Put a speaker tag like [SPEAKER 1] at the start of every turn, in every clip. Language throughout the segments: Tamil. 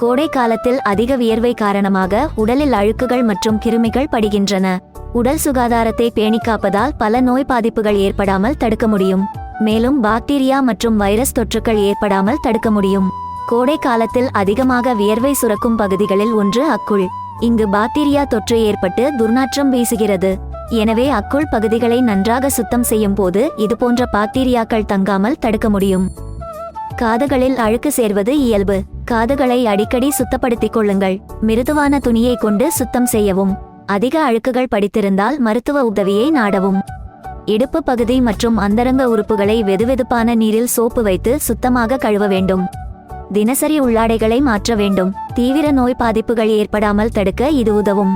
[SPEAKER 1] கோடை காலத்தில் அதிக வியர்வை காரணமாக உடலில் அழுக்குகள் மற்றும் கிருமிகள் படுகின்றன. உடல் சுகாதாரத்தை பேணிக்காப்பதால் பல நோய் பாதிப்புகள் ஏற்படாமல் தடுக்க முடியும். மேலும் பாக்டீரியா மற்றும் வைரஸ் தொற்றுக்கள் ஏற்படாமல் தடுக்க முடியும். கோடை காலத்தில் அதிகமாக வியர்வை சுரக்கும் பகுதிகளில் ஒன்று அக்குள். இங்கு பாக்டீரியா தொற்று ஏற்பட்டு துர்நாற்றம் வீசுகிறது. எனவே அக்குள் பகுதிகளை நன்றாக சுத்தம் செய்யும் போது இதுபோன்ற பாக்டீரியாக்கள் தங்காமல் தடுக்க முடியும். காதுகளில் அழுக்கு சேர்வது இயல்பு. காதுகளை அடிக்கடி சுத்தப்படுத்திக் கொள்ளுங்கள் மிருதுவான துணியை கொண்டு சுத்தம் செய்யவும். அதிக அழுக்குகள் படித்திருந்தால் மருத்துவ உதவியை நாடவும். இடுப்பு பகுதி மற்றும் அந்தரங்க உறுப்புகளை வெதுவெதுப்பான நீரில் சோப்பு வைத்து சுத்தமாக கழுவ வேண்டும். தினசரி உள்ளாடைகளை மாற்ற வேண்டும். தீவிர நோய் பாதிப்புகள் ஏற்படாமல் தடுக்க இது உதவும்.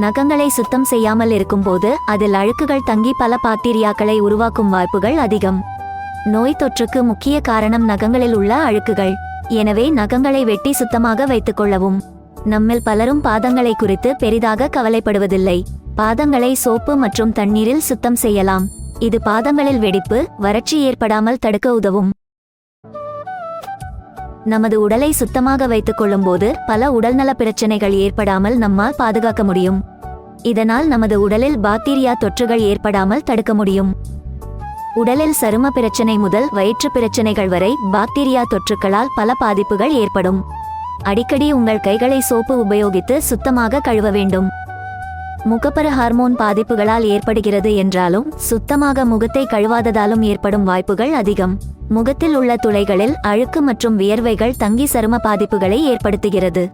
[SPEAKER 1] நகங்களை சுத்தம் செய்யாமல் இருக்கும்போது அதில் அழுக்குகள் தங்கி பல பாக்டீரியாக்களை உருவாக்கும் வாய்ப்புகள் அதிகம். நோய் தொற்றுக்கு முக்கிய காரணம் நகங்களில் உள்ள அழுக்குகள். எனவே நகங்களை வெட்டி சுத்தமாக வைத்துக் கொள்ளவும். நம்மில் பலரும் பாதங்களை குறித்து பெரிதாக கவலைப்படுவதில்லை. பாதங்களை சோப்பு மற்றும் தண்ணீரில் சுத்தம் செய்யலாம். இது பாதங்களில் வெடிப்பு வறட்சி ஏற்படாமல் தடுக்க உதவும். நமது உடலை சுத்தமாக வைத்துக் கொள்ளும்போது பல உடல்நல பிரச்சனைகள் ஏற்படாமல் நம்மால் பாதுகாக்க முடியும். இதனால் நமது உடலில் பாக்டீரியா தொற்றுகள் ஏற்படாமல் தடுக்க முடியும். உடலில் சரும பிரச்சனை முதல் வயிற்று பிரச்சனைகள் வரை பாக்டீரியா தொற்றுக்களால் பல பாதிப்புகள் ஏற்படும். அடிக்கடி உங்கள் கைகளை சோப்பு உபயோகித்து சுத்தமாக கழுவ வேண்டும். முகப்பரு ஹார்மோன் பாதிப்புகளால் ஏற்படுகிறது என்றாலும் சுத்தமாக முகத்தை கழுவாததாலும் ஏற்படும் வாய்ப்புகள் அதிகம். முகத்தில் உள்ள துளைகளில் அழுக்கு மற்றும் வியர்வைகள் தங்கி சரும பாதிப்புகளை ஏற்படுத்துகிறது.